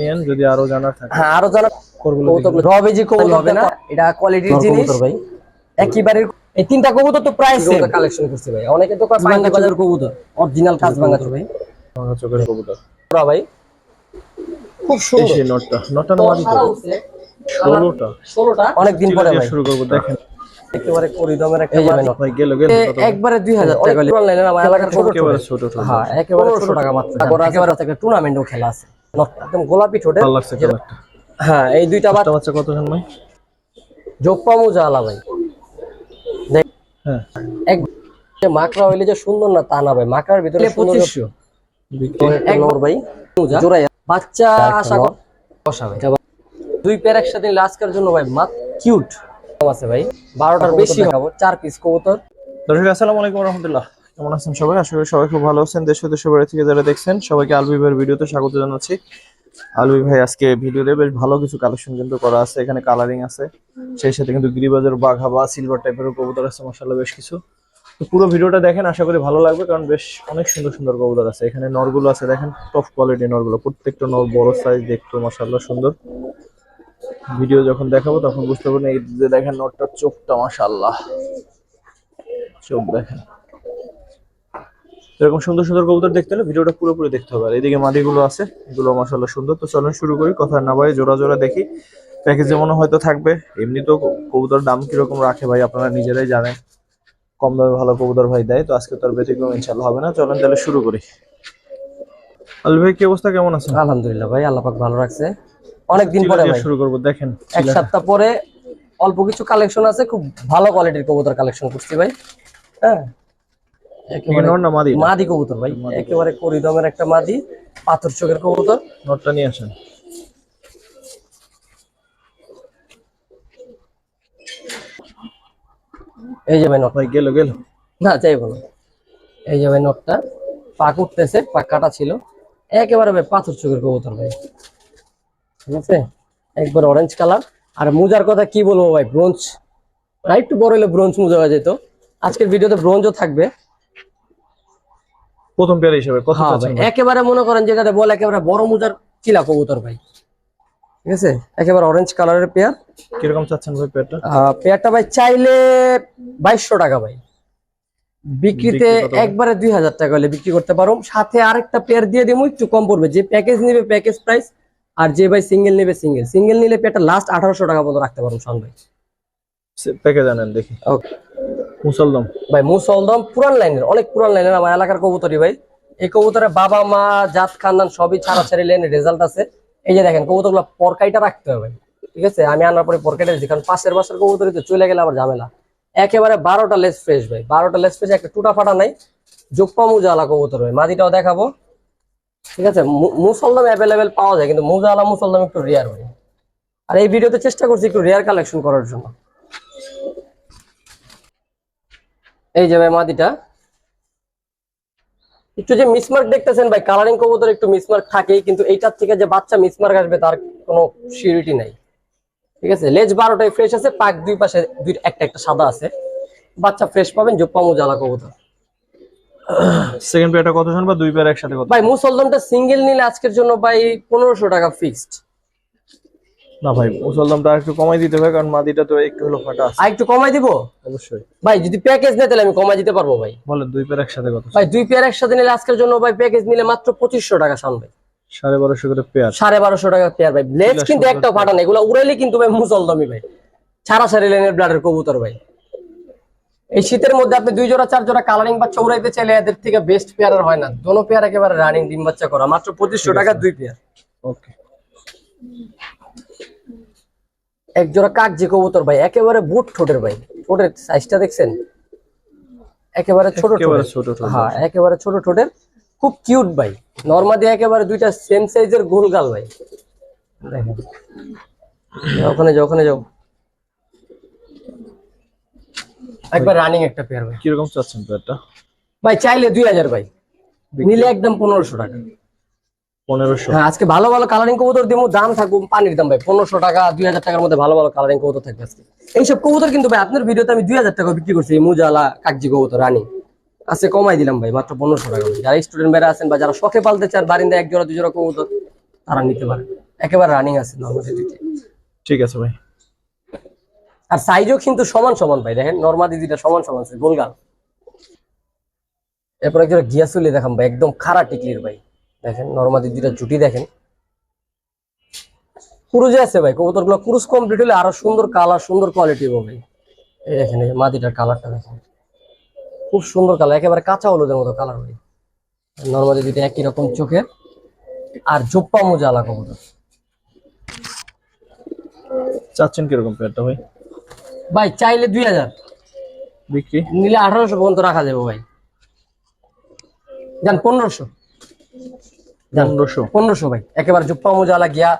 নিয়েন যদি আরও জানার থাকে। হ্যাঁ আরও জানা কবুতর হবে না? এটা কোয়ালিটির জিনিস। ভাই। একেবারে এই তিনটা কবুতর তো প্রাইস সেম কালেকশন করছে ভাই। অনেকে তো বাজার কবুতর। অরিজিনাল কাজ ভাঙা ভাই। ভাঙা চোখের কবুতর। ওরা ভাই? খুব সুন্দর। সেই নটটা। নটটা নোয়াদি তো। ষোলোটা। ষোলোটা? অনেকদিন পরে ভাই। শুরু করব দেখেন। একেবারে করিদমের একটা। ভাই গেল গেল একবারে দুই হাজার। টাকা অনলাইনে আমার এলাকার ছোট একেবারে ছোট হ্যাঁ একেবারে টাকা মাত্র। একেবারে একটা টুর্নামেন্টও খেলা আছে। একদম গোলাপি ঠোঁটে হ্যাঁ এই দুইটা বাচ্চা কত জন ভাই? ভাই। হ্যাঁ। এক মাকড়া হইলে যে সুন্দর না তা না ভাই মাকড়ার ভিতরে পঁচিশশো। ভাই। জোড়াই বাচ্চা আশা দুই পেয়ার একসাথে আজকের জন্য ভাই মাত কিউট। আছে ভাই। বারোটার বেশি খাব চার পিস কবুতর। দর্শক আসসালামু আলাইকুম রহমতুল্লাহ। কেমন আছেন সবাই? আশা করি সবাই খুব ভালো আছেন। দেশ ও দেশের বাইরে থেকে যারা দেখছেন, সবাইকে আলবি ভাইয়ের ভিডিওতে স্বাগত জানাচ্ছি। আলবি ভাই, আজকে ভিডিওতে বেশ ভালো কিছু কালেকশন কিন্তু করা আছে। এখানে কালারিং আছে, সেই সাথে কিন্তু গিরিবাজার বাঘা বা সিলভার টাইপের কবুতর আছে মশাল্লা বেশ কিছু। তো পুরো ভিডিওটা দেখেন, আশা করি ভালো লাগবে, কারণ বেশ অনেক সুন্দর সুন্দর কবুতর আছে। এখানে নরগুলো আছে, দেখেন টপ কোয়ালিটি নরগুলো। প্রত্যেকটা নর বড় সাইজ দেখতে মশাল্লা সুন্দর। ভিডিও যখন দেখাবো, তখন বুঝতে পারবেন এই যে দেখেন নটটার চোখটা মাশাল্লাহ চোখ দেখেন। এরকম সুন্দর সুন্দর কবুতর দেখতে হলে ভিডিওটা পুরোপুরি দেখতে হবে। আর এদিকে মাদিগুলো আছে এগুলো মাশাল্লাহ সুন্দর। তো চলুন শুরু করি কথা না বাড়ি জোড়া জোড়া দেখি। প্যাকেজ যেমন হয়তো থাকবে এমনি তো কবুতর দাম কীরকম রাখে ভাই আপনারা নিজেরাই জানেন। কম দামে ভালো কবুতর ভাই দেয় তো আজকে তার ব্যতিক্রম ইনশাল্লাহ হবে না। চলেন তাহলে শুরু করি। আলু ভাই কি অবস্থা? কেমন আছে আলহামদুলিল্লাহ ভাই আল্লাহ পাক ভালো রাখছে। অনেকদিন পরে ভাই। শুরু করব দেখেন এক সপ্তাহ পরে অল্প কিছু কালেকশন আছে খুব ভালো কোয়ালিটির কবুতর কালেকশন করছি ভাই। হ্যাঁ? মাদি? কবুতর ভাই একেবারে করিদমের একটা মাদি পাথর চোখের কবুতর। নটটা নিয়ে আসেন। এই যে ভাই নট ভাই গেল গেল। না চাইব না। এই যে ভাই নটটা। পাক উঠতেছে পাক কাটা ছিল। একেবারে ভাই পাথর চোখের কবুতর ভাই। ঠিক আছে? একবার অরেঞ্জ কালার আর মুজার কথা কি বলব ভাই ব্রোঞ্জ না একটু বড় হলে ব্রোঞ্জ মুজা হয়ে যেত। আজকের ভিডিওতে ব্রোঞ্জও থাকবে। প্রথম পেয়ার হিসেবে কত হ্যাঁ চাচ্ছেন একেবারে মনে করেন যেটাতে বলে একেবারে বড় মুজার চিলা কবুতর ভাই। ঠিক আছে? একেবারে অরেঞ্জ কালারের পেয়ার। কীরকম চাচ্ছেন ভাই পেয়ারটা? পেয়ারটা ভাই চাইলে বাইশশো টাকা ভাই। বিক্রিতে? একবারে দুই হাজার টাকা হলে বিক্রি করতে পারো সাথে আরেকটা পেয়ার দিয়ে দেবো একটু কম পড়বে। যে প্যাকেজ নেবে প্যাকেজ প্রাইস আর যে ভাই সিঙ্গেল নেবে সিঙ্গেল সিঙ্গেল নিলে পেয়ারটা লাস্ট আঠারোশো টাকা পর্যন্ত রাখতে পারো সঙ্গে প্যাকেজ আনেন দেখি। ওকে মুসলদম। ভাই, মুসলদম পুরান লাইনের, অনেক পুরান লাইনের আমার এলাকার কবুতরই ভাই। এই কবুতরের বাবা, মা, জাত, খানদান সবই লাইনের রেজাল্ট আছে। এই যে দেখেন পরকাইটা রাখতে হবে, ঠিক আছে? আমি আনার পরে পরকাইটা দিচ্ছি কারণ পাশের বাসার কবুতরই তো চলে গেলে আবার ঝামেলা। একেবারে বারোটা লেস ফ্রেশ ভাই, বারোটা লেস ফ্রেশ একটা টুটা ফাটা নাই। জোপ্পা মুজালা কবুতর ভাই মাদিটাও দেখাবো। ঠিক আছে? মুসলদম অ্যাভেলেবেল পাওয়া যায়, কিন্তু মুজালা, মুসলদম একটু রেয়ার ভাই। আর এই ভিডিওতে চেষ্টা করছি একটু রেয়ার কালেকশন করার জন্য। এই যে ভাই মাদিটা। একটু যে মিসমার্ক দেখতেছেন ভাই কালারিং কবুতর একটু মিসমার্ক থাকেই কিন্তু এইটার থেকে যে বাচ্চা মিসমার্ক আসবে তার কোনো সিউরিটি নাই। ঠিক আছে? লেজ বারোটাই ফ্রেশ আছে পাক দুই পাশে দুই একটা একটা সাদা আছে। বাচ্চা ফ্রেশ পাবেন জোপ্পা মুজালা কবুতর। সেকেন্ড পেয়ারটা কত জন বা দুই পেয়ার একসাথে কত? ভাই মুসলদমটা সিঙ্গেল নিলে আজকের জন্য ভাই পনেরোশো টাকা ফিক্সড না ভাই মুসলদমটা একটু কমাই দিতে হবে কারণ মাদিটা তো একটু হলো ফাটা আছে। আর একটু কমাই দিব? অবশ্যই। ভাই যদি প্যাকেজ নেয় তাহলে আমি কমাই দিতে পারব ভাই। বলেন দুই পেয়ার একসাথে কত? ভাই দুই পেয়ার একসাথে নিলে আজকের জন্য ভাই প্যাকেজ নিলে মাত্র পঁচিশশো টাকা শান ভাই। সাড়ে বারোশো করে পেয়ার সাড়ে বারোশো টাকা পেয়ার ভাই। লেজ কিন্তু একটাও ফাটা নেই এগুলো উড়াইলে কিন্তু ভাই মুসলদমি ভাই। ছাড়া সারি লাইনের ব্লাডের কবুতর ভাই। এই শীতের মধ্যে আপনি দুই জোড়া চার জোড়া কালারিং বাচ্চা উড়াইতে চাইলে এদের থেকে বেস্ট পেয়ার হয় না। দোনো পেয়ার একেবারে রানিং ডিম বাচ্চা করা মাত্র পঁচিশশো টাকা দুই পেয়ার ওকে এক জোড়া কাকজি কবুতর ভাই একেবারে বুট ঠোঁটের ভাই। ঠোঁটের সাইজটা দেখছেন? একেবারে ছোট ছোট হ্যাঁ একেবারে ছোট ঠোঁটের। খুব কিউট ভাই। নর্মাদি একেবারে দুইটা সেম সাইজের গোল গাল ভাই। দেখেন। ওখানে যাও ওখানে যাও। একবার রানিং একটা পেয়ার ভাই। কীরকম চাচ্ছেন পেয়ারটা ভাই চাইলে দুই হাজার ভাই। নিলে একদম পনেরোশো টাকা। পনেরোশো। হ্যাঁ আজকে ভালো ভালো কালারিং কবুতর দিব দাম থাকব পানির দাম ভাই পনেরোশো টাকা দুই হাজার টাকার মধ্যে ভালো ভালো কালারিং কবুতর থাকবে আজকে। এইসব কবুতর কিন্তু ভাই আপনার ভিডিওতে আমি দুই হাজার টাকা বিক্রি করছি মুজালা কাকজি কবুতর রানি। আজকে কমাই দিলাম ভাই মাত্র পনেরোশো টাকা যারা স্টুডেন্ট বেড়ে আছেন বা যারা শখে পালতে চান বারিন্দা এক জোড়া দুই জোড়া কবুতর তারা নিতে পারে। একেবারে রানিং আছে নর্মাদি ঠিক আছে ভাই। আর সাইজও কিন্তু সমান সমান ভাই দেখেন নর্মাদি দুইটা সমান সমান আছে গোলগাল। এরপর একজন গিয়াসুলি দেখাম ভাই একদম খারা টিকলির ভাই। দেখেন নর্মাদি দুইটা জুটি দেখেন। কুরুজে আছে ভাই কবুতরগুলো কুরুজ কমপ্লিট হলে আরও সুন্দর কালার সুন্দর কোয়ালিটি হবে ভাই। এই দেখেন এই মাদিটার কালারটা দেখেন। খুব সুন্দর কালার একেবারে কাঁচা হলুদের মতো কালার ভাই। নর্মাদি দুইটা একই রকম চোখের। আর জোপ্পা মোজা আলা কবুতর। চাচ্ছেন কীরকম পেয়ারটা ভাই? ভাই চাইলে দুই হাজার। বিক্রি? নিলে আঠারোশো পর্যন্ত রাখা যাবে ভাই। যান পনেরোশো। পনেরোশো। পনেরোশো ভাই। একেবারে জুপ্পা মোজালা গিয়া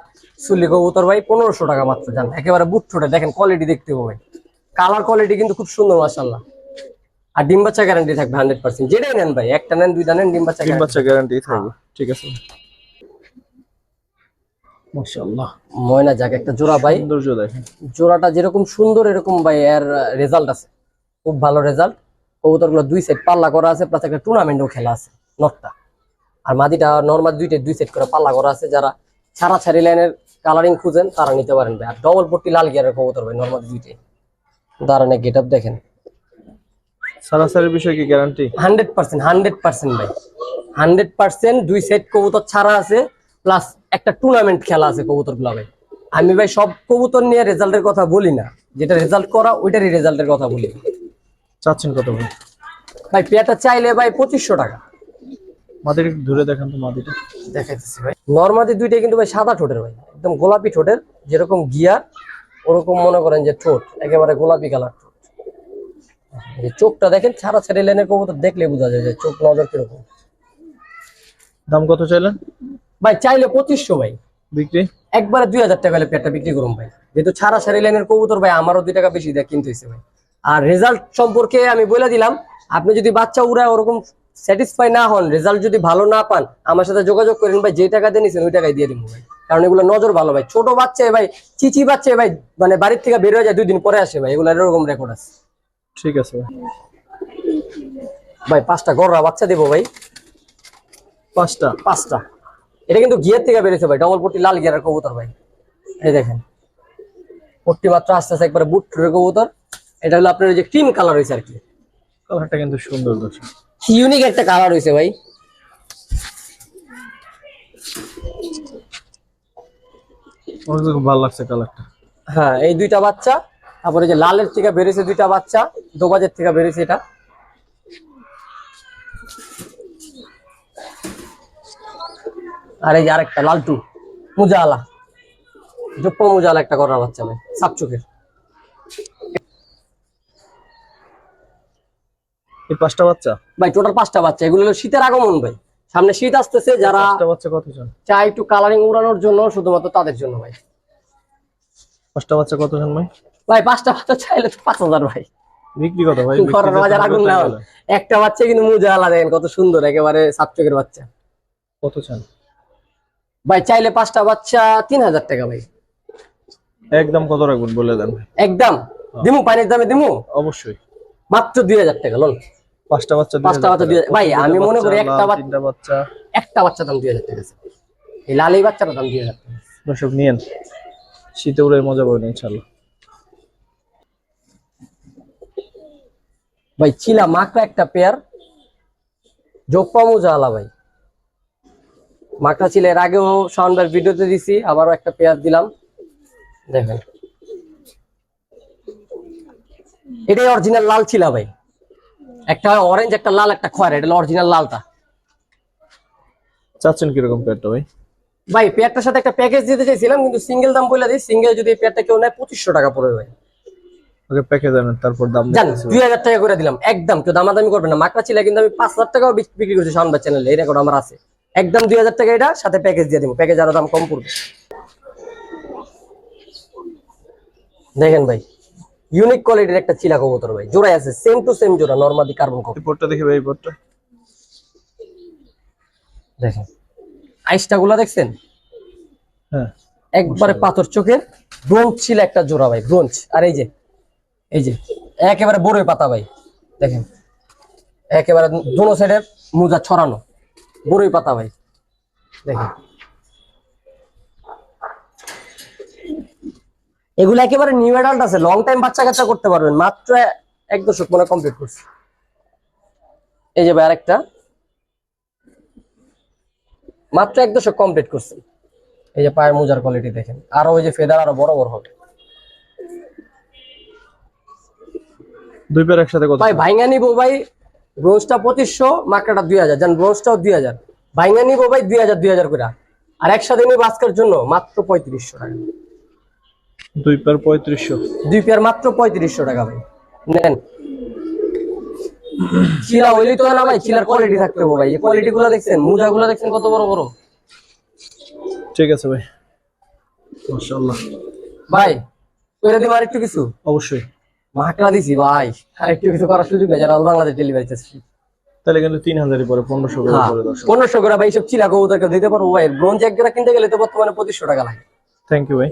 সুলি কবুতর ভাই পনেরোশো টাকা মাত্র একেবারে দেখেন কোয়ালিটি দেখতে হবে ভাই। কালার কোয়ালিটি কিন্তু খুব সুন্দর মাসাল্লাহ আর ডিম বাচ্চা গ্যারান্টি থাকবে হান্ড্রেড পার্সেন্ট যেটাই নেন ভাই একটা নেন দুইটা নেন ডিম বাচ্চা তিন বাচ্চা গ্যারান্টি থাকবে। ঠিক আছে। মাশাআল্লাহ। ময়না যাক একটা জোড়া ভাই। সৌন্দর্য দেখেন। জোড়াটা যেরকম সুন্দর এরকম ভাই এর রেজাল্ট আছে। খুব ভালো রেজাল্ট কবুতরগুলো দুই সাইড পাল্লা করা আছে প্লাস একটা টুর্নামেন্টও খেলা আছে নটটা। আর মাদিটা নর্মাল দুইটা দুই সেট করে পাল্লা করা আছে যারা ছাড়া ছাড়ি লাইনের কালারিং খুঁজেন তারা নিতে পারেন ভাই। আর ডবল পট্টি লাল গিয়ারের কবুতর ভাই নর্মাল দুইটাই। দাঁড়ানে গেট আপ দেখেন। সারাসারির বিষয় কি guarantee hundred percent hundred percent ভাই। হান্ড্রেড পার্সেন্ট দুই সেট কবুতর ছাড়া আছে প্লাস একটা টুর্নামেন্ট খেলা আছে কবুতর আমি ভাই সব কবুতর নিয়ে রেজাল্টের কথা বলি না। যেটা রেজাল্ট করা ওইটারই রেজাল্টের কথা বলি। চাচ্ছেন কত ভাই? চাইলে ভাই পঁচিশশো টাকা। ধরে দেখান তো মাদিটা। দেখাইতেছি ভাই। নর্মাদি দুইটাই কিন্তু ভাই সাদা ঠোঁটের ভাই। একদম গোলাপি ঠোঁটের যেরকম গিয়ার ওরকম মনে করেন যে ঠোঁট একেবারে গোলাপি কালার ঠোঁট। এই চোখটা দেখেন ছাড়া ছেড়ে লেনের কবুতর দেখলে বোঝা যায় যে চোখ নজর কীরকম। দাম কত চাইলেন? ভাই চাইলে পঁচিশশো ভাই। বিক্রি? একবারে দুই হাজার টাকা হলে পেয়ারটা বিক্রি করুন ভাই। যেহেতু ছাড়া সারি লাইনের কবুতর ভাই আমারও দুই টাকা বেশি দেয় কিনতে হয়েছে ভাই। আর রেজাল্ট সম্পর্কে আমি বলে দিলাম আপনি যদি বাচ্চা উড়ায় ওরকম স্যাটিসফাই না হন রেজাল্ট যদি ভালো না পান আমার সাথে যোগাযোগ করেন ভাই যে টাকা দিয়ে নিছেন ওই টাকাই দিয়ে দিব ভাই। কারণ এগুলো নজর ভালো ভাই। ছোট বাচ্চা ভাই চিচি বাচ্চা ভাই মানে বাড়ির থেকে বের হয়ে যায় দুই দিন পরে আসে ভাই। এগুলো এরকম রেকর্ড আছে। ঠিক আছে ভাই। পাঁচটা গররা বাচ্চা দেবো ভাই। পাঁচটা। পাঁচটা। এটা কিন্তু গিয়ার থেকে বেরিয়েছে ভাই। ডবল পট্টি লাল গিয়ারের কবুতর ভাই। এই দেখেন। পট্টি মাত্র আস্তে আস্তে একবারে বুট কবুতর। এটা হলো আপনার ওই যে ক্রিম কালার হয়েছে আর কি। কালারটা কিন্তু সুন্দর দর্শক। ইউনিক একটা কালার হয়েছে ভাই। ভালো লাগছে কালারটা। হ্যাঁ এই দুইটা বাচ্চা তারপরে যে লালের থেকে বেরিয়েছে দুইটা বাচ্চা দোবাজের থেকে বেরিয়েছে এটা। আর এই যে আরেকটা লালটু মুজালা জপ্প মুজালা একটা করার বাচ্চা ভাই সাপচুকের। এই পাঁচটা বাচ্চা? ভাই টোটাল পাঁচটা বাচ্চা। এগুলো হলো শীতের আগমন ভাই। সামনে শীত আসতেছে যারা পাঁচটা বাচ্চা কত চান চায় একটু কালারিং উড়ানোর জন্য শুধুমাত্র তাদের জন্য ভাই। পাঁচটা বাচ্চা কত চান ভাই? ভাই পাঁচটা বাচ্চা চাইলে তো পাঁচ হাজার ভাই। বিক্রি কত ভাই? ঘরের বাজার আগুন না একটা বাচ্চা কিন্তু মুজা আলাদা দেখেন কত সুন্দর একেবারে সাত চোখের বাচ্চা। কত চান ভাই চাইলে পাঁচটা বাচ্চা তিন হাজার টাকা ভাই। একদম কত রাখবেন বলে দেন। একদম। দিমু পানির দামে দিমু? অবশ্যই। মাত্র দুই হাজার টাকা লোন। পাঁচটা বাচ্চা পাঁচটা বাচ্চা দুই ভাই, আমি মনে করি একটা বাচ্চা- একটা বাচ্চা দাম দুই হাজার টাকা। এই লাল এই বাচ্চাটার দাম দুই হাজার দর্শক নিয়েন। শীতে উড়ে মজা পাবেন ইনশাল্লাহ ভাই চিলা মাকড়া একটা পেয়ার জোপ্পা মোজা আলা ভাই। মাকড়া ছিল এর আগেও সাউন্ডবার ভিডিওতে দিছি আবারও একটা পেয়ার দিলাম। দেখেন। এটাই অরিজিনাল লাল ছিলা ভাই। একটা অরেঞ্জ একটা লাল একটা খয়ের এটা অরিজিনাল লালটা। চাচ্ছেন কীরকম পেয়ারটা ভাই? ভাই পেয়ারটার সাথে একটা প্যাকেজ দিতে চাইছিলাম কিন্তু সিঙ্গেল দাম বলে দিই সিঙ্গেল যদি এই পেয়ারটা কেউ নেয় পঁচিশশো টাকা পড়বে ভাই। ওকে প্যাকেজ আনেন তারপর দাম জান দুই হাজার টাকা করে দিলাম একদম কেউ দামাদামি করবে না। মাকড়া ছিল কিন্তু আমি পাঁচ হাজার টাকাও বিক- বিক্রি করছি সাউন্ডবার চ্যানেলে এই রেকর্ড আমার আছে। একদম দুই হাজার টাকা এটা সাথে প্যাকেজ দিয়ে দিব প্যাকেজ আরও দাম কম পড়বে। দেখেন ভাই ইউনিক কোয়ালিটির একটা চিলা কবুতর ভাই জোড়াই আছে সেম টু সেম জোড়া নর্মালি কার্বন কপি পোর্টটা দেখি ভাই পোর্টটা দেখেন আইসটা গুলা দেখছেন হ্যাঁ একবারে পাথর চোখের ব্রোঞ্জ ছিল একটা জোড়া ভাই ব্রোঞ্জ আর এই যে এই যে একেবারে বড়ই পাতা ভাই দেখেন একেবারে দোনো সাইডে মোজা ছড়ানো বড়ই পাতা ভাই দেখেন এগুলো একেবারে নিউ অ্যাডাল্ট আছে লং টাইম বাচ্চা কাচ্চা করতে পারবেন মাত্র এক দশক মনে কমপ্লিট করছে। এই যে ভাই আরেকটা। মাত্র এক দশক কমপ্লিট করছে। এই যে পায়ের মোজার কোয়ালিটি দেখেন আরও ওই যে ফেদার আরও বড় বড় হবে। দুই পেয়ার একসাথে কত? ভাই ভাইঙ্গা নিবো ভাই ব্রোঞ্জটা পঁচিশশো মাকড়াটা দুই হাজার। জান ব্রোঞ্জটাও দুই হাজার। ভাইঙ্গা নিবো ভাই দুই হাজার দুই হাজার করে আর একসাথে নিবো আজকের জন্য মাত্র পঁয়ত্রিশশো টাকা। দুই পেয়ার পঁয়ত্রিশশো। দুই পেয়ার মাত্র পঁয়ত্রিশশো টাকা ভাই। নেন। চিলা হইলে তো না ভাই চিলার কোয়ালিটি থাকতে হবে ভাই। কোয়ালিটি গুলো দেখছেন মোজা গুলো দেখছেন কত বড় বড়। ঠিক আছে ভাই। মাশাআল্লাহ। ভাই করে দিব আরেকটু কিছু? অবশ্যই। মাকড়া দিছি ভাই। আরেকটু কিছু করার সুযোগ নেই যারা বাংলাদেশ ডেলিভারি চাচ্ছি। তাহলে কিন্তু তিন হাজারই পরে পনেরোশো করে হ্যাঁ পনেরোশো করে ভাই সব চিলা কবুতরকে দিতে পারব ভাই। ব্রোঞ্জ এক জোড়া কিনতে গেলে তো বর্তমানে পঁচিশশো টাকা লাগে। থ্যাংক ইউ ভাই।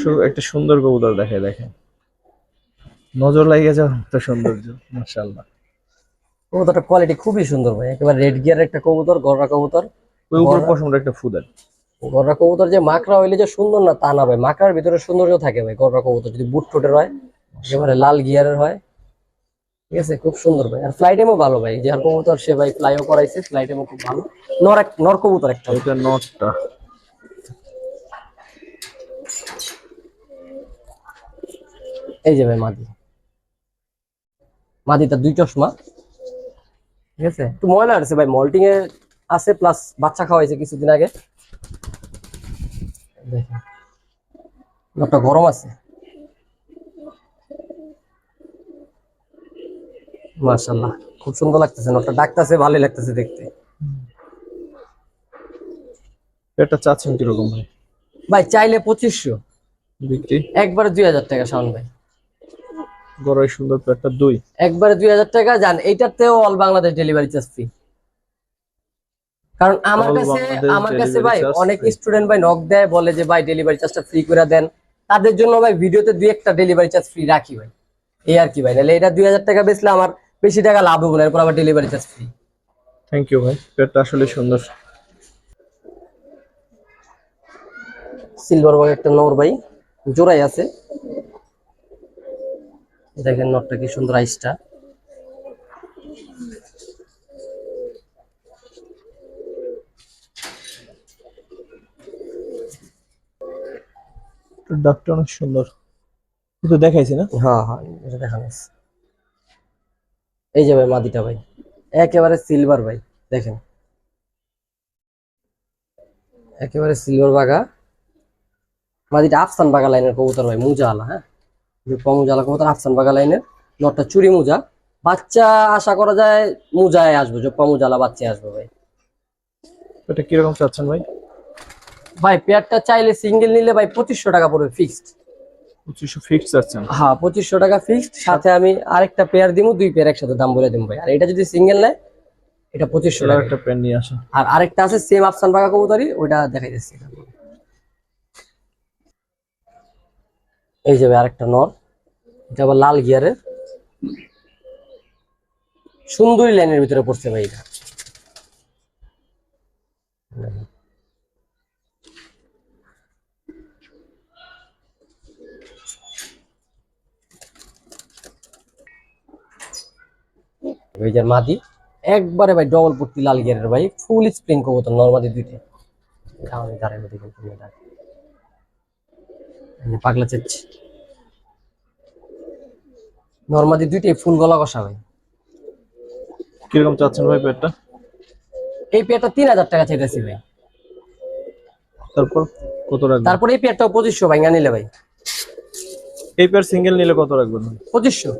শুধু একটা সুন্দর কবুতর দেখে দেখেন। নজর লাগিয়ে যাও তো সৌন্দর্য মাশাআল্লাহ। কবুতরটা কোয়ালিটি খুবই সুন্দর ভাই একেবারে রেড গিয়ার একটা কবুতর গররা কবুতর। ওই উপর পশমটা একটা ফুদেন গররা কবুতর যে মাকড়া হইলে যে সুন্দর না তা না ভাই মাকড়ার ভিতরে সৌন্দর্য থাকে ভাই গররা কবুতর যদি বুট ঠোঁটের হয় একেবারে লাল গিয়ারের হয়। ঠিক আছে খুব সুন্দর ভাই। আর ফ্লাইট এমও ভালো ভাই যার কবুতর সে ভাই ফ্লাইও করাইছে ফ্লাইট এমও খুব ভালো। নর এক নর কবুতর একটা। এটা নটটা। এই যে ভাই মাদি। মাদিটা দুই চশমা। ঠিক আছে? একটু ময়লা আছে ভাই মল্টিং এ আছে প্লাস বাচ্চা খাওয়াইছে কিছুদিন আগে। দেখেন। নটটা গরম আছে। মাশাল্লাহ খুব সুন্দর লাগতেছে। নটটা ডাকতেছে ভালোই লাগতেছে দেখতে। এটা চাচ্ছেন কীরকম ভাই? ভাই চাইলে পঁচিশশো। বিক্রি? একবারে দুই হাজার টাকা শাওন ভাই। গড়াই সুন্দর পেয়ারটা দুই। একবারে দুই হাজার টাকা যান এইটাতেও all Bangladesh delivery charge free কারণ আমার কাছে আমার কাছে ভাই অনেক স্টুডেন্ট ভাই নক দেয় বলে যে ভাই ডেলিভারি চার্জটা ফ্রি করে দেন। তাদের জন্য ভাই ভিডিওতে দুই একটা ডেলিভারি চার্জ ফ্রি রাখি ভাই। এই আর কি ভাই নাহলে এটা দুই হাজার টাকা বেচলে আমার বেশি টাকা লাভ হবে না এরপর আবার delivery charge free thank you ভাই পেয়ারটা আসলে সুন্দর। সিলভার একটা নর ভাই জোড়াই আছে। দেখেন নটটা কি সুন্দর আইসটা। ডাকটা অনেক সুন্দর। কিন্তু দেখাইছি না? হ্যাঁ হ্যাঁ এটা দেখানো এই যে ভাই মাদিটা ভাই একেবারে সিলভার ভাই দেখেন। একেবারে সিলভার বাগা মাদিটা আফসান বাগা লাইনের কবুতর ভাই মুজা আলা হ্যাঁ? রূপা কবুতর আফসান বাগা লাইনের নটটা চুরি মুজা। বাচ্চা আশা করা যায় মুজায় আসবে জোপ্পা মুজা আলা বাচ্চা আসবে ভাই। এটা কীরকম চাচ্ছেন ভাই? ভাই পেয়ারটা চাইলে সিঙ্গেল নিলে ভাই পঁচিশশো টাকা পড়বে ফিক্সড পঁচিশশো হ্যাঁ পঁচিশশো টাকা ফিক্সড সাথে আমি আরেকটা পেয়ার দিব দুই পেয়ার একসাথে দাম বলে দিব ভাই। আর এটা যদি সিঙ্গেল নেয় এটা পঁচিশশো টাকা। একটা পেন নিয়ে আর আরেকটা আছে সেম আফসান বাগা কবুতরি ওইটা দেখাই দিচ্ছি এই যাবে আরেকটা নর। এটা আবার লাল গিয়ারের। সুন্দরী লাইনের ভিতরে পড়ছে ভাই এটা। যে মাদি, একবারে ভাই ডবল পট্টি লাল গিয়ারের ভাই ফুল স্প্রিং কবুতর নর্মাদি দুইটা। এই যে পাগলা চেচ্ছে। নর্মাদি দুইটাই ফুল গলা কষা ভাই কীরকম চাচ্ছেন ভাই পেয়ারটা এই পেয়ারটা তিন হাজার টাকা চাইতেছি ভাই। তারপর কত রাখবেন? তারপরে এই পেয়ারটাও পঁচিশশো ভাইঙ্গা নিলে ভাই। এই পেয়ার সিঙ্গেল নিলে কত রাখবেন? ভাই পঁচিশশো।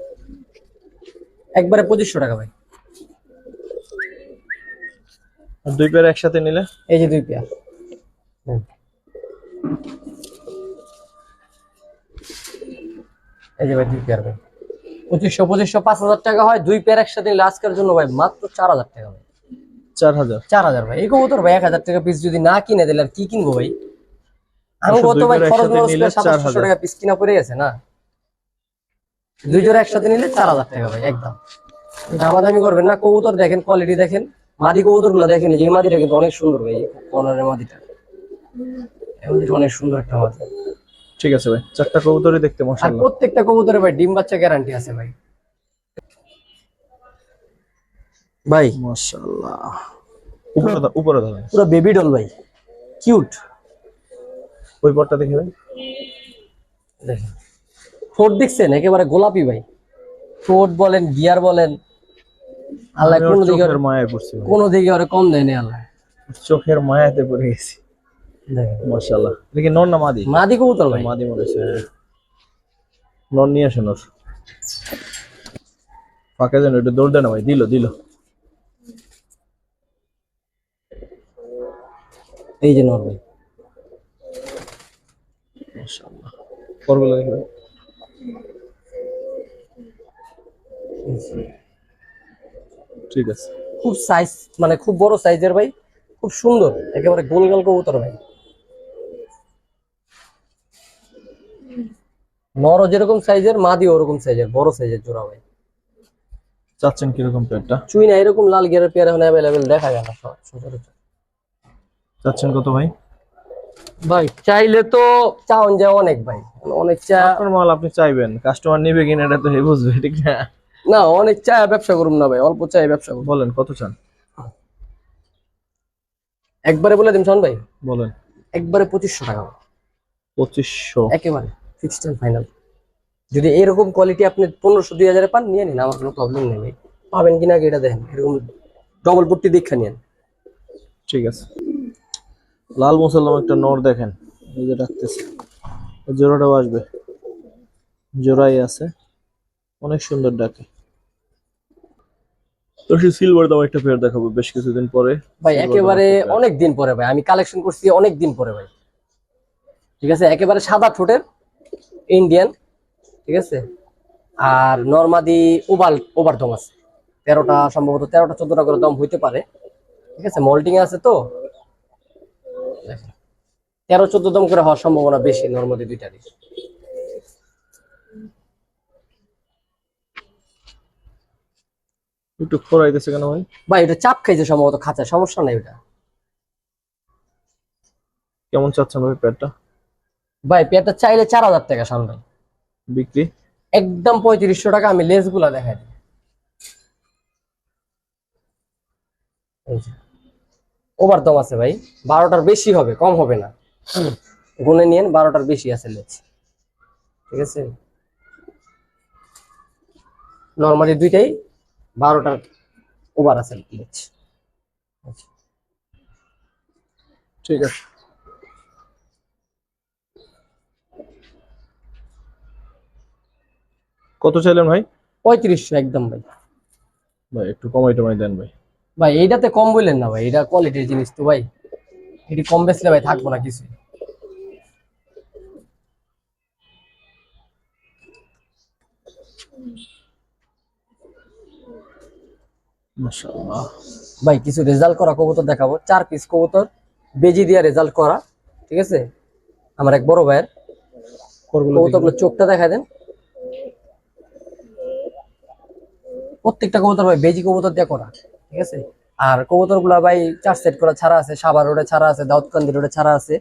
একবারে পঁচিশশো টাকা ভাই। আর দুই পেয়ার একসাথে নিলে? এই যে দুই পেয়ার। হুম। এই যে ভাই দুই পেয়ার ভাই। পঁচিশশো পঁচিশশো পাঁচ হাজার টাকা হয় দুই পেয়ার একসাথে নিলে আজকের জন্য ভাই মাত্র চার হাজার টাকা ভাই। চার হাজার। চার হাজার ভাই। এই কবুতর ভাই এক হাজার টাকা পিস যদি না কিনে দিলে আর কি কিনবো ভাই? আমি গত ভাই খরচ মরচ করে সাতাশশো টাকা পিস কিনা পড়ে গেছে না? দুই জোড়া একসাথে নিলে চার হাজার টাকা ভাই একদম। দামাদামি করবেন না কবুতর দেখেন কোয়ালিটি দেখেন। মাদি কবুতরগুলো দেখেন এই যে মাদিটা কিন্তু অনেক সুন্দর ভাই কর্নারের মাদিটা অনেক সুন্দর একটা মাদি। ঠিক আছে ভাই চারটা কবুতরই দেখতে আর প্রত্যেকটা কবুতরে ভাই ডিম বাচ্চা গ্যারান্টি আছে ভাই। ভাই। মাশাআল্লাহ। উপরে উপরে ধরেন পুরো বেবি ডল ভাই। কিউট ওই পরটা দেখে ভাই দেখেন। ঠোঁট দেখছেন? একেবারে গোলাপি ভাই। ঠোঁট বলেন গিয়ার বলেন। আল্লাহ কোন দিকে চোখের মায়ায় পড়ছি ভাই। দিকে ওরে কম দেয়নি আল্লাহ। চোখের মায়াতে পড়ে গেছি। মাশাআল্লাহ। দেখি নর না মাদি? মাদি কবুতর ভাই। মাদি মনে হচ্ছে নর নিয়ে আসেন ওর। ফাঁকা যেন এটা দৌড় দেয় না ভাই দিল দিল। এই যে নর ভাই। মাশাআল্লাহ। পরগুলো দেখি ভাই। ঠিক আছে। খুব সাইজ মানে খুব বড় সাইজের ভাই। খুব সুন্দর। একেবারে গোল গোল কবুতর ভাই। নরও যেরকম সাইজের মাদি ওরকম সাইজের বড় সাইজের জোড়া ভাই। চাচ্ছেন কীরকম পেটটা চুই না এরকম লাল গিয়ারের পেয়ার এখন অ্যাভেলেবেল দেখা যায় না স- সচরাচর। চাচ্ছেন কত ভাই? ভাই চাইলে তো চাওন যায় অনেক ভাই। অনেক চা আপনার মাল আপনি চাইবেন কাস্টমার নিবে কিনা এটা তো হে বুঝবে ঠিক না? না অনেক চা ব্যবসা করুম না ভাই অল্প চাই ব্যবসা করুম। বলেন কত চান? একবারে বলে দিন শোন ভাই। বলেন। একবারে পঁচিশশো টাকা। পঁচিশশো। একেবারে। ফিক্সড এন্ড ফাইনাল যদি এরকম কোয়ালিটি আপনি পনেরোশো দুই হাজারে পান নিয়ে নিন আমার কোনো প্রবলেম নেই ভাই। পাবেন কিনা আগে এটা দেখেন এরকম ডবল পট্টি দীক্ষা নিয়েন ঠিক আছে। লাল মুসলমান একটা নর দেখেন এই যে রাখতেছে জোড়াটাও আসবে। জোড়াই আছে। অনেক সুন্দর ডাকে। তো সে সিলভার দাম একটা পেয়ার দেখাবো বেশ কিছুদিন পরে। ভাই একেবারে। অনেক দিন পরে ভাই আমি কালেকশন করছি অনেক দিন পরে ভাই। ঠিক আছে একেবারে সাদা ঠোঁটের ইন্ডিয়ান ঠিক আছে? আর নর্মাদি ওভাল ওভার দম আছে। তেরোটা সম্ভবত তেরোটা চোদ্দটা করে দম হইতে পারে। ঠিক আছে? মল্টিং আছে তো? তেরো চোদ্দ দম করে হওয়ার সম্ভাবনা বেশি নর্মাদি দুইটারই। একটু খোরাইতেছে কেন ভাই? ভাই এটা চাপ খাইছে সম্ভবত খাঁচায় সমস্যা নাই ওটা। কেমন চাচ্ছেন ভাই পেয়ারটা ভাই পেয়ারটা চাইলে চার হাজার টাকা সামনে বিক্রি? একদম পঁয়ত্রিশশো টাকা আমি লেসগুলা দেখাই দিই। ওভার দম আছে ভাই বারোটার বেশি হবে কম হবে না। গুনে নিয়েন বারোটার বেশি আছে লেজ ঠিক আছে? নর্মালি দুইটাই বারোটার ওভার আছে লেজ ঠিক আছে। কত চাইলেন ভাই? পঁয়ত্রিশশো একদম ভাই। ভাই একটু কমাই টমাই দেন ভাই। ভাই এইটাতে কম বললেন না ভাই এটা কোয়ালিটির জিনিস তো ভাই। এটি কম বেচলে ভাই থাকব না কিছু। মাশাআল্লাহ। ভাই কিছু রেজাল্ট করা কবুতর দেখাবো। চার পিস কবুতর বেজি দিয়ে রেজাল্ট করা ঠিক আছে? আমার এক বড় ভাইয়ের। কবুতরগুলো চোখটা দেখা দেন। প্রত্যেকটা কবুতর ভাই বেজি কবুতর দিয়ে করা ঠিক আছে? আর কবুতরগুলা ভাই চার সেট করা ছাড়া আছে সাবার রোডে ছাড়া আছে দাউদকান্দি রোডে ছাড়া আছে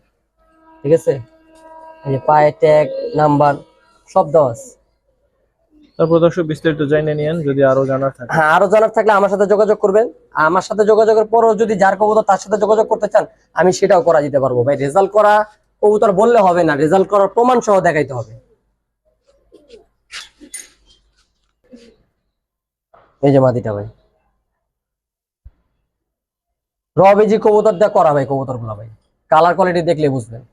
ঠিক আছে? এই যে পায়ে ট্যাগ নাম্বার সব দেওয়া আছে। তারপর দর্শক বিস্তারিত জানিয়ে নিয়েন যদি আরও জানার থাকে। হ্যাঁ আরও জানার থাকলে আমার সাথে যোগাযোগ করবেন। আমার সাথে যোগাযোগের পরও যদি যার কবুতর তার সাথে যোগাযোগ করতে চান আমি সেটাও করা দিতে পারব। ভাই রেজাল্ট করা কবুতর বললে হবে না রেজাল্ট করার প্রমাণ সহ দেখাইতে হবে। এই যে মাদিটা ভাই। রবেজি কবুতর দিয়ে করা ভাই কবুতরগুলা ভাই। কালার কোয়ালিটি দেখলে বুঝবেন।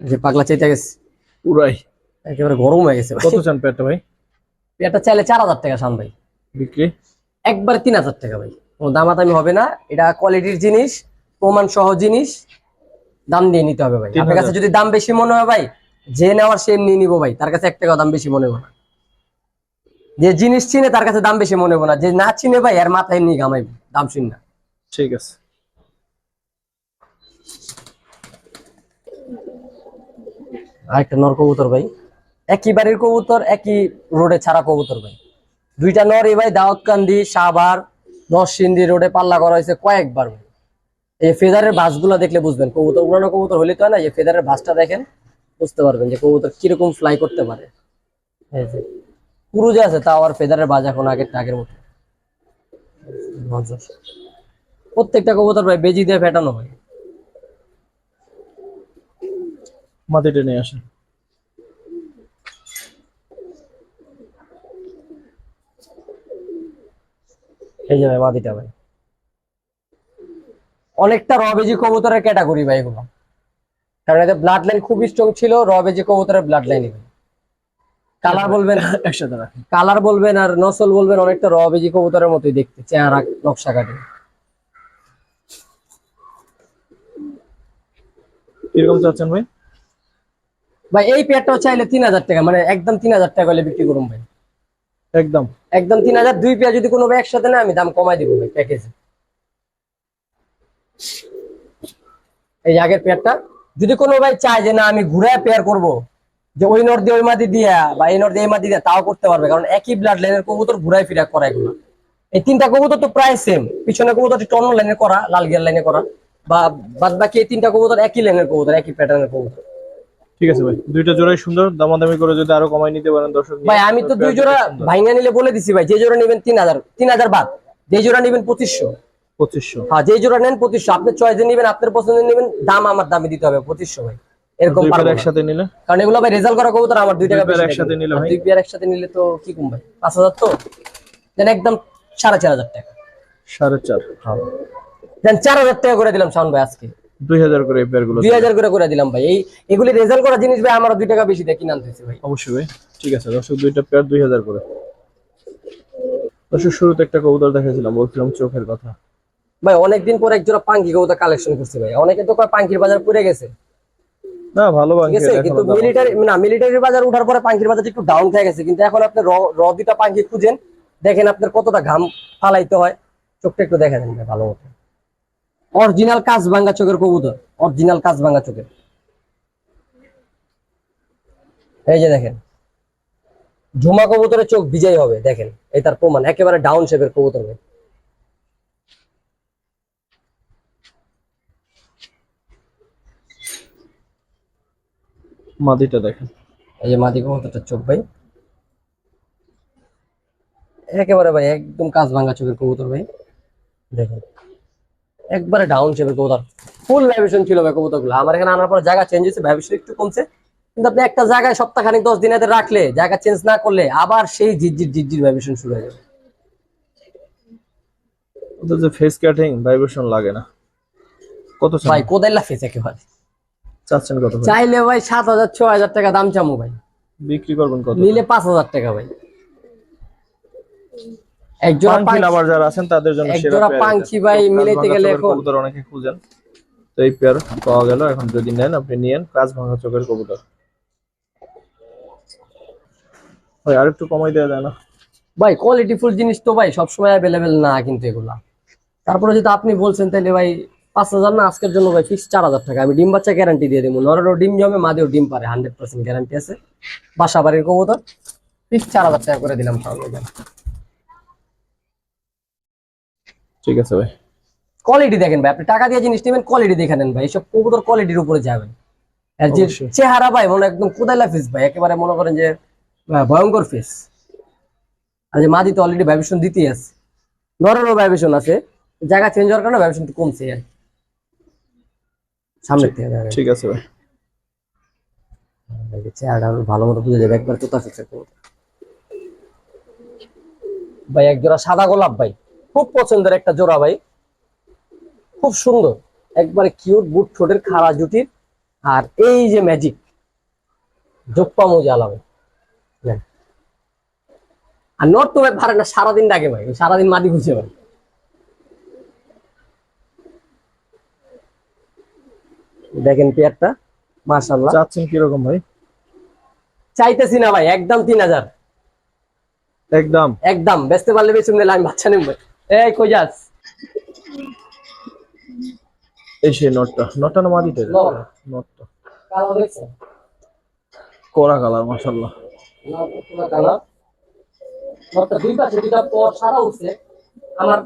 যে পাগলা চাইতে গেছে। পুরাই একেবারে গরম হয়ে গেছে কত চান পেয়ারটা ভাই? এটা চাইলে চার হাজার টাকা শান ভাই। বিক্রি? একবার তিন হাজার টাকা ভাই। কোনো দামাদামি হবে না। এটা কোয়ালিটির জিনিস প্রমাণ সহ জিনিস। দাম দিয়ে নিতে হবে ভাই। আপনার কাছে যদি দাম বেশি মনে হয় ভাই যে নেওয়ার সে নিয়ে নিবো ভাই। তার কাছে এক টাকা দাম বেশি মনে হবে না। যে জিনিস চিনে তার কাছে দাম বেশি মনে হবে না। যে না চিনে ভাই এর মাথায় নিয়ে গামাইবে দাম শুন না। ঠিক আছে। আর একটা নর কবুতর ভাই। একই বাড়ির কবুতর একই রোডে ছাড়া কবুতর ভাই। দুইটা নর এ ভাই দাউদকান্দি সাভার। নরসিংদী রোডে পাল্লা করা হয়েছে কয়েকবার এই ফেদারের বাসগুলো দেখলে বুঝবেন, কবুতর উড়ানো কবুতর হলে তো না, এই ফেদারের বাসটা দেখেন, বুঝতে পারবেন যে কবুতর কীরকম ফ্লাই করতে পারে। যে পুরো যে আছে, তাও আর ফেদারের বাজ এখন আগের আগের মতো। প্রত্যেকটা কবুতর ভাই বেজি দিয়ে ফেটানো হয়। মাটিটা নিয়ে আসেন। এই যে ভাই মাদিটা ভাই। অনেকটা রবেজি কবুতরের ক্যাটাগরি ভাই এগুলো। কারণ এদের ব্লাড লাইন খুব স্ট্রং ছিল রবেজি কবুতরের ব্লাড লাইন কালার বলবেন একসাথে কালার বলবেন আর নসল বলবেন অনেকটা রবেজি কবুতরের মতোই দেখতে চেহারা নকশা কাটে কীরকম চাচ্ছেন ভাই? ভাই এই পেয়ারটাও চাইলে তিন হাজার টাকা মানে একদম তিন হাজার টাকা হলে বিক্রি করুন ভাই। একদম। একদম তিন হাজার দুই পেয়ার যদি কোনো একসাথে না আমি দাম কমাই দিব ভাই প্যাকেজে এই আগের পেয়ারটা যদি কোনো ভাই চায় যে না, আমি ঘুরায় পেয়ার করব, যে ওই নর দিয়ে ওই মাদি দিয়া বা এই নর দিয়ে এই মাদি দিয়া, তাও করতে পারবে। কারণ একই ব্লাড লাইনের কবুতর ঘুরায় ফিরা করা এগুলো। এই তিনটা কবুতর তো প্রায় সেম পিছনে কবুতর অন্য লাইনে করা, লাল গিয়ার লাইনে করা। বা, বাদ বাকি এই তিনটা কবুতর একই লাইনের কবুতর, একই প্যাটার্নের কবুতর। ঠিক আছে ভাই। দুইটা জোড়াই সুন্দর দামাদামি করে যদি আরও কমাই নিতে পারেন দর্শক ভাই আমি তো দুই জোড়া ভাইঙ্গা নিলে বলে দিছি ভাই যে জোড়া নেবেন তিন হাজার তিন হাজার বাদ। যে জোড়া নেবেন পঁচিশশো। পঁচিশশো। হ্যাঁ যে জোড়া নেন পঁচিশশো। আপনি চয়েসে নেবেন আপনার পছন্দের নেবেন দাম আমার দামে দিতে হবে পঁচিশশো ভাই। এরকম পারব একসাথে নিলে? কারণ এগুলো ভাই রেজাল্ট করা কবুতর আমার দুই দুই টাকা একসাথে নিলে ভাই? দুই পেয়ার একসাথে নিলে তো কি কম ভাই? পাঁচ হাজার তো? দেন একদম সাড়ে চার হাজার টাকা। সাড়ে চার। দেন চার হাজার টাকা করে দিলাম শাওন ভাই আজকে। দুই হাজার করে এই পেয়ারগুলো করে করে দিলাম ভাই। এই এগুলি রেজাল্ট করা জিনিস ভাই আমার দুই টাকা বেশি দিয়ে কিনে আনতেছি ভাই। অবশ্যই ভাই ঠিক আছে। দর্শক দুইটা পেয়ার দুই হাজার করে। দর্শক শুরুতে একটা কবুতর দেখাছিলাম বলছিলাম চোখের কথা। ভাই অনেকদিন পর এক পাঙ্কি কবুতর কালেকশন করছি ভাই। অনেকে তো কয় পাঙ্কির বাজার পড়ে গেছে। না ভালো ঠিক কিন্তু মিলিটারি না মিলিটারি বাজার উঠার পরে পাঙ্কির বাজার একটু ডাউন হয়ে গেছে। কিন্তু এখন আপনি র- র দুটা পাঙ্কি খুঁজেন দেখেন আপনার কতটা ঘাম ফালাইতে হয়। চোখটা একটু দেখা দেন ভাই ভালো মতো। অরিজিনাল কাজ ভাঙ্গা চোখের কবুতর অরিজিনাল কাজ ভাঙ্গা চোখের। এই যে দেখেন ঝুমা কবুতরের চোখ বিজয় হবে দেখেন এই তার প্রমাণ একেবারে ডাউন শেপের কবুতর ভাই। মাদিটা দেখেন। এই যে মাদি কবুতরটার চোখ ভাই। একেবারে ভাই একদম কাজ ভাঙ্গা চোখের কবুতর ভাই। দেখেন একবারে ডাউন শেপের কবুতর। ফুল ভাইব্রেশন ছিল ভাই কবুতরগুলো। আমার এখানে আনার পর জায়গা চেঞ্জ হয়েছে ভাইব্রেশন একটু কমছে। কিন্তু আপনি একটা জায়গায় সপ্তাহখানিক দশ দিন এদের রাখলে জায়গা চেঞ্জ না করলে আবার সেই ঝিরঝির ঝিরঝির ভাইব্রেশন শুরু হয়ে যাবে। ওদের যে ফেস কাটিং ভাইব্রেশন লাগে না। কত? ভাই কোদাইলা ফেস একেবারে। চাচ্ছেন কত চাইলে ভাই সাত হাজার ছ হাজার টাকা দাম চামু ভাই। বিক্রি করবেন কত নিলে পাঁচ হাজার টাকা ভাই। একজোড়া পাঙ্খি পাঁচ- লাভার যারা আছেন তাদের জন্য এক সেরা জোড়া পেয়ার ভাই মিলাইতে গেলে এখন- কবুতর অনেকে খুঁজেন। তো এই পেয়ার পাওয়া গেল। এখন যদি নেন আপনি নিয়েন। কাজ ভাঙা চোখের কবুতর। ভাই আর একটু কমাই দেওয়া যায় না? ভাই কোয়ালিটি ফুল জিনিস তো ভাই সবসময় অ্যাভেলেবেল না কিন্তু এগুলা। তারপরে যদি আপনি বলছেন তাহলে ভাই পাঁচ হাজার না আজকের জন্য ভাই ফিক্স চার হাজার টাকা। আমি ডিম বাচ্চা গ্যারান্টি দিয়ে দেবো। নরেরও ডিম জমে মাদেও ডিম পারে হান্ড্রেড পার্সেন্ট গ্যারান্টি আছে। বাসা বাড়ির কবুতর ফিক্স চার হাজার টাকা করে দিলাম তাহলে ঠিক আছে ভাই। কোয়ালিটি দেখেন ভাই আপনি টাকা দিয়ে জিনিস নেবেন কোয়ালিটি দেখে নেন ভাই। এইসব কবুতর কোয়ালিটির উপরে যাবেন। আর যে চেহারা ভাই মনে একদম কোদাইলা ফেস ভাই। একেবারে মনে করেন যে ভয়ঙ্কর ফেস আর যে মাদি তো অলরেডি ভাইব্রেশন দিতেই আছে। নরেরও ভাইব্রেশন আছে। জায়গা চেঞ্জ হওয়ার কারণে ভাইব্রেশন কমছে আর। সামনের থেকে ঠিক আছে ভাই। চেহারাটা ভালো মতো বুঝে যাবে একবার তোতা ভাই এক জোড়া সাদা গোলাপ ভাই। খুব পছন্দের একটা জোড়া ভাই। খুব সুন্দর। একবারে কিউট বুট ঠোঁটের খাড়া জুটির। আর এই যে ম্যাজিক জোপ্পা মজা আলামে নেন। আর নট তো ভাই পারে না সারাদিন ডাকে ভাই। সারাদিন মাটি খুঁজে ভাই। দেখেন পেয়ারটা মার্শাল্লাহ চাচ্ছেন কীরকম ভাই? চাইতেছি না ভাই একদম তিন হাজার। একদম। একদম বেচতে পারলে বেশি নিলে আমি বাচ্চা নেব এই কই যাস? এই সেই নটটা নটটা না মাদিটা নর। নটটা। কালো দেখছেন কড়া কালার মাশাল্লাহ লাল টুকটুকা কালার। নটটা দুই পাশে দুইটা পর সাদা উঠছে। আমার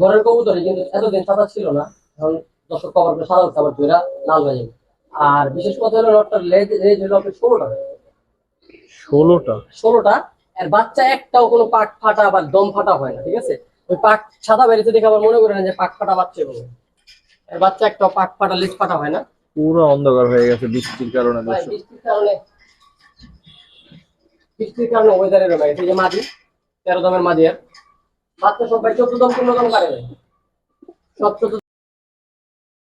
ঘরের কবুতরে কিন্তু এতদিন সাদা ছিল না। এখন দর্শক কভার করে সাদা উঠছে দুইটা লাল হয়ে যাবে। আর বিশেষ কথা হলো নটটার লেজ লেজ হলো আপনার ষোলোটা। ষোলোটা? ষোলোটা আর বাচ্চা একটাও কোনো পাট ফাটা বা দম ফাটা হয় না ঠিক আছে? ওই পাক সাদা বেরিতে দেখে আবার মনে করে না যে পাক ফাটা বাচ্চা এগুলো। এর বাচ্চা একটা পাক ফাটা লিস ফাটা হয় না? পুরো অন্ধকার হয়ে গেছে বৃষ্টির কারণে বৃষ্টির কারণে বৃষ্টির কারণে ওয়েদারের রকম এই যে মাদি তেরো দমের মাদি আর। বাচ্চা সব ভাই চোদ্দ দম পনেরো দম কারে ভাই? সব চোদ্দ